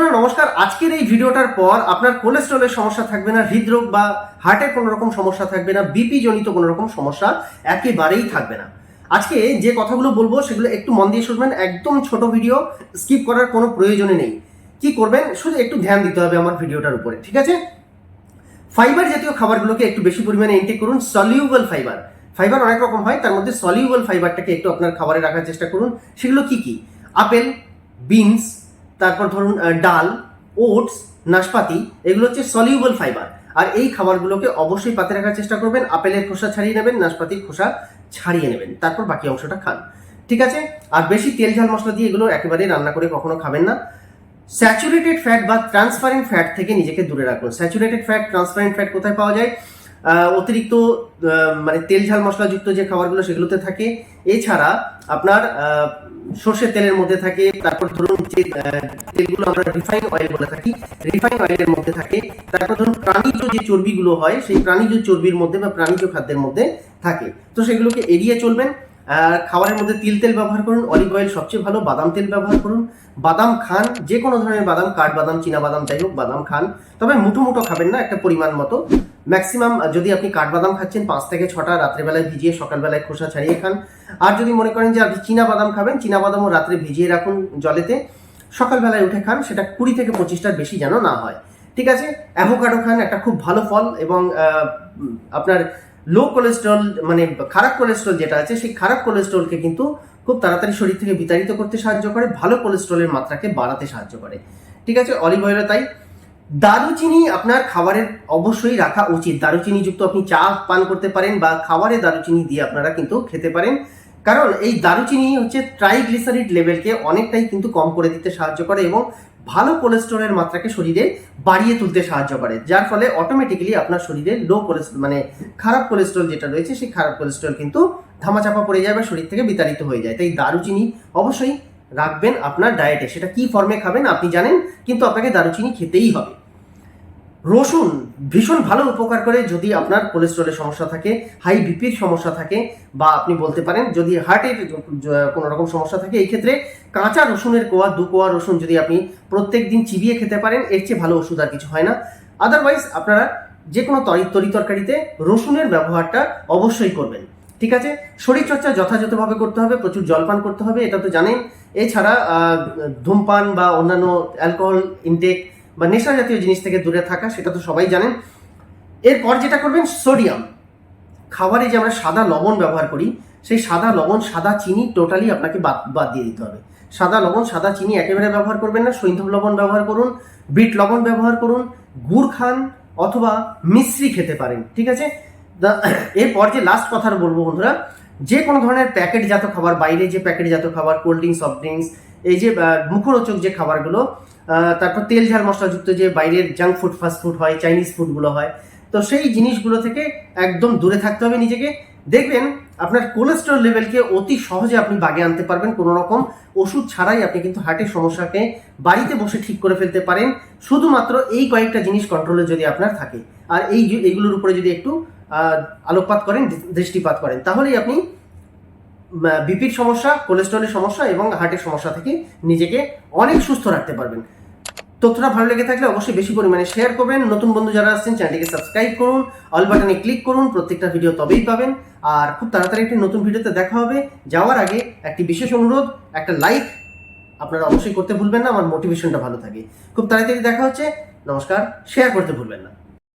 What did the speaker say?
বন্ধুরা, নমস্কার। আজকের এই ভিডিওটার পর আপনার কোলেস্ট্রলের সমস্যা থাকবে না, হৃদরোগ বা হার্টের কোনো রকম সমস্যা থাকবে না বিপি জনিত কোনো রকম সমস্যা একেবারেই থাকবে না। আজকে যে কথাগুলো বলব, সেগুলো একটু মন দিয়ে শুনবেন, একদম ছোট ভিডিও স্কিপ করার কোনো প্রয়োজনে নেই। কি করবেন? শুধু একটু ধ্যান দিতে হবে আমার ভিডিওটার উপরে, ঠিক আছে? ফাইবার জাতীয় খাবারগুলোকে একটু বেশি পরিমাণে ইনটেক করুন সলিউবল ফাইবার ফাইবার অনেক রকম হয়, তার মধ্যে সলিউবল ফাইবারটাকে একটু আপনার খাবারে রাখার চেষ্টা করুন। সেগুলো কি কি? আপেল বিনস তারপর ধরুন ডাল, ওটস, নাশপাতি, এগুলো হচ্ছে সলিউবল ফাইবার আর এই খাবারগুলোকে অবশ্যই পাতে রাখার চেষ্টা করবেন, আপেলের খোসা ছাড়িয়ে নেবেন, নাশপাতির খোসা ছাড়িয়ে নেবেন, তারপর বাকি অংশটা খান। ঠিক আছে? আর বেশি তেল ঝাল মশলা দিয়ে এগুলো একেবারে রান্না করে কখনো খাবেন না। স্যাচুরেটেড ফ্যাট বা ট্রান্সপারেন্ট ফ্যাট থেকে নিজেকে দূরে রাখুন। স্যাচুরেটেড ফ্যাট ট্রান্সপারেন্ট ফ্যাট কোথায় পাওয়া যায়? অতিরিক্ত মানে তেল ঝাল মশলাযুক্ত যে খাবারগুলো সেগুলোতে থাকে। এছাড়া আপনার সর্ষে সর্ষের তেলের মধ্যে থাকে, তারপর ধরুন যে তেলগুলো আমরা রিফাইন অয়েল বলে থাকি রিফাইন অয়েলের মধ্যে থাকে। তারপর ধরুন প্রাণীজ যে চর্বিগুলো হয়, সেই প্রাণীজ চর্বির মধ্যে বা প্রাণীজ খাদ্যের মধ্যে থাকে। তো সেগুলোকে এড়িয়ে চলবেন। খাবারের মধ্যে তিল তেল ব্যবহার করুন, অলিভ অয়েল সবচেয়ে ভালো, বাদাম তেল ব্যবহার করুন। বাদাম খান, যে কোনো ধরনের বাদাম, কাঠ বাদাম, চীনা বাদাম, যাই হোক, বাদাম খান। তবে মুঠো মুঠো খাবেন না, একটা পরিমাণ মতো। ম্যাক্সিমাম যদি আপনি কাঠবাদাম খাচ্ছেন, পাঁচ থেকে ছটা, রাত্রেবেলায় ভিজিয়ে, সকালবেলায় খোসা ছাড়িয়ে খান। আর যদি মনে করেন যে আপনি চীনা বাদাম খাবেন, চীনা বাদামও রাত্রে ভিজিয়ে রাখুন জলেতে। সকালবেলায় উঠে খান, সেটা কুড়ি থেকে পঁচিশটার বেশি যেন না হয়। ঠিক আছে? অ্যাভোকাডো খান, একটা খুব ভালো ফল এবং আপনার লো কোলেস্ট্রল মানে খারাপ কোলেস্ট্রল যেটা আছে, সেই খারাপ কোলেস্ট্রলকে কিন্তু খুব তাড়াতাড়ি শরীর থেকে বিতাড়িত করতে সাহায্য করে, ভালো কোলেস্ট্রলের মাত্রাকে বাড়াতে সাহায্য করে। ঠিক আছে অলিভ অয়েলও তাই। দারুচিনি আপনার খাবারের অবশ্যই রাখা উচিত। দারুচিনি যুক্ত আপনি চা পান করতে পারেন বা খাবারে দারুচিনি দিয়ে আপনারা কিন্তু খেতে পারেন। কারণ এই দারুচিনি হচ্ছে ট্রাইগ্লিসারিড লেভেলকে অনেকটাই কিন্তু কম করে দিতে সাহায্য করে এবং ভালো কোলেস্ট্রলের মাত্রাকে শরীরে বাড়িয়ে তুলতে সাহায্য করে, যার ফলে অটোমেটিক্যালি আপনার শরীরে লো কোলেস্ট্রল মানে খারাপ কোলেস্ট্রল যেটা রয়েছে, সেই খারাপ কোলেস্ট্রল কিন্তু ধামাচাপা পড়ে যায় বা শরীর থেকে বিতাড়িত হয়ে যায়। তাই দারুচিনি অবশ্যই রাখবেন আপনার ডায়েটে সেটা কি ফর্মে খাবেন আপনি জানেন, কিন্তু আপনাকে দারুচিনি খেতেই হবে। রসুন ভীষণ ভালো উপকার করে যদি আপনার কোলেস্ট্রলের সমস্যা থাকে হাই বিপির সমস্যা থাকে, বা আপনি বলতে পারেন যদি হার্টের কোনো রকম সমস্যা থাকে, এই ক্ষেত্রে কাঁচা রসুনের কোয়া, দু কোয়া রসুন যদি আপনি প্রত্যেক দিন চিবিয়ে খেতে পারেন, এর চেয়ে ভালো ওষুধ আর কিছু হয় না। আদারওয়াইজ আপনারা যে কোনো তরি তরি তরকারিতে রসুনের ব্যবহারটা অবশ্যই করবেন। ঠিক আছে? শরীরচর্চা যথাযথভাবে করতে হবে, প্রচুর জলপান করতে হবে, এটা তো জানেন। এছাড়া ধূমপান বা অন্যান্য অ্যালকোহল ইনটেক বা নেশা জাতীয় জিনিস থেকে দূরে থাকা, সেটা তো সবাই জানেন। এরপর যেটা করবেন, সোডিয়াম। খাবারে যে আমরা সাদা লবণ ব্যবহার করি, সেই সাদা লবণ, সাদা চিনি টোটালি আপনাকে বাদ বাদ দিয়ে দিতে হবে। সাদা লবণ, সাদা চিনি একেবারে ব্যবহার করবেন না। সৈন্ধব লবণ ব্যবহার করুন, বিট লবণ ব্যবহার করুন, গুড় খান অথবা মিশ্রি খেতে পারেন, ঠিক আছে? এরপর যে লাস্ট কথা বলব বন্ধুরা, যে কোনো ধরনের প্যাকেটজাত খাবার, বাইরে যে প্যাকেটজাত খাবার কোল্ড ড্রিঙ্কস সফট ড্রিঙ্কস এই যে মুখরোচক যে খাবারগুলো তারপর তেল ঝাল মশলাযুক্ত যে বাইরের জাঙ্ক ফুড ফাস্ট ফুড হয় চাইনিজ ফুডগুলো হয়, তো সেই জিনিসগুলো থেকে একদম দূরে থাকতে হবে নিজেকে। দেখবেন আপনার কোলেস্ট্রল লেভেলকে অতি সহজে আপনি বাগে আনতে পারবেন কোনো রকম। ওষুধ ছাড়াই আপনি কিন্তু হার্টের সমস্যাকে বাড়িতে বসে ঠিক করে ফেলতে পারেন। শুধুমাত্র এই কয়েকটা জিনিস কন্ট্রোলে যদি আপনার থাকে। আর এই এইগুলোর উপরে যদি একটু আলোকপাত করেন দৃষ্টিপাত করেন, তাহলেই আপনি বিপির সমস্যা কোলেস্ট্রলের সমস্যা এবং হার্টের সমস্যা থেকে নিজেকে অনেক সুস্থ রাখতে পারবেন। তথ্যটা ভালো লেগে থাকলে অবশ্যই বেশি পরিমাণে শেয়ার করবেন। নতুন বন্ধু যারা আসছেন চ্যানেলটিকে সাবস্ক্রাইব করুন অল বাটনে ক্লিক করুন, প্রত্যেকটা ভিডিও তবেই পাবেন। আর খুব তাড়াতাড়ি একটি নতুন ভিডিওতে দেখা হবে। যাওয়ার আগে একটি বিশেষ অনুরোধ, একটা লাইক আপনারা অবশ্যই করতে ভুলবেন না, আমার মোটিভেশনটা ভালো থাকে। খুব তাড়াতাড়ি দেখা হচ্ছে, নমস্কার শেয়ার করতে ভুলবেন না।